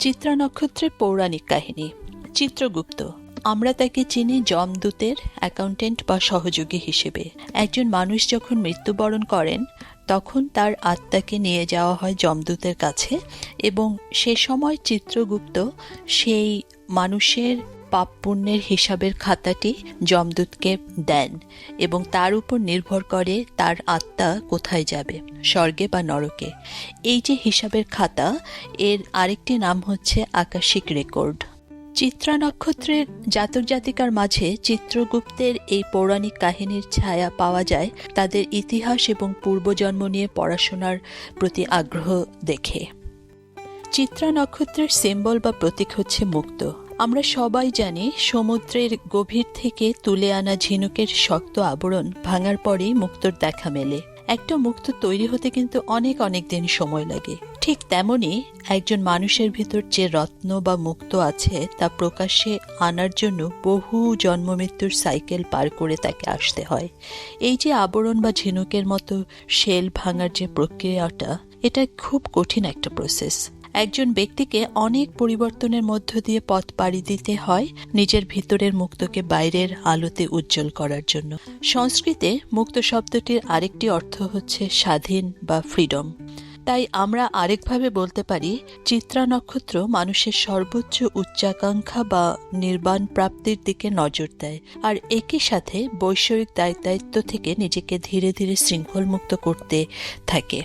চিত্রা নক্ষত্রের পৌরাণিক কাহিনী। চিত্রগুপ্ত। আমরা তাকে চিনি যমদূতের অ্যাকাউন্টেন্ট বা সহযোগী হিসেবে। একজন মানুষ যখন মৃত্যুবরণ করেন, তখন তার আত্মাকে নিয়ে যাওয়া হয় যমদূতের কাছে এবং সে সময় চিত্রগুপ্ত সেই মানুষের পাপ পুণ্যের হিসাবের খাতাটি যমদূতকে দেন এবং তার উপর নির্ভর করে তার আত্মা কোথায় যাবে, স্বর্গে বা নরকে। এই যে হিসাবের খাতা, এর আরেকটি নাম হচ্ছে আকাশিক রেকর্ড। চিত্রা নক্ষত্রের জাতক জাতিকার মাঝে চিত্রগুপ্তের এই পৌরাণিক কাহিনীর ছায়া পাওয়া যায় তাদের ইতিহাস এবং পূর্বজন্ম নিয়ে পড়াশোনার প্রতি আগ্রহ দেখে। চিত্রা নক্ষত্রের সিম্বল বা প্রতীক হচ্ছে মুক্ত। আমরা সবাই জানি সমুদ্রের গভীর থেকে তুলে আনা ঝিনুকের শক্ত আবরণ ভাঙার পরেই মুক্তর দেখা মেলে। একটা মুক্ত তৈরি হতে কিন্তু অনেক অনেক দিন সময় লাগে। ঠিক তেমনি একজন মানুষের ভিতর যে রত্ন বা মুক্ত আছে তা প্রকাশ্যে আনার জন্য বহু জন্মমৃত্যুর সাইকেল পার করে তাকে আসতে হয়। এই যে আবরণ বা ঝিনুকের মতো শেল ভাঙার যে প্রক্রিয়াটা, এটা খুব কঠিন একটা প্রসেস একজন ব্যক্তিকে অনেক পরিবর্তনের মধ্য দিয়ে পথ পাড়ি দিতে হয় নিজের ভিতরের মুক্তকে বাইরের আলোতে উজ্জ্বল করার জন্য। সংস্কৃতে মুক্ত শব্দটির আরেকটি অর্থ হচ্ছে স্বাধীন বা ফ্রিডম। তাই আমরা আরেকভাবে বলতে পারি, চিত্রা নক্ষত্র মানুষের সর্বোচ্চ উচ্চাকাঙ্ক্ষা বা নির্বাণ প্রাপ্তির দিকে নজর দেয় আর একই সাথে বৈষয়িক দায়িত্ব থেকে নিজেকে ধীরে ধীরে শৃঙ্খলমুক্ত করতে থাকে।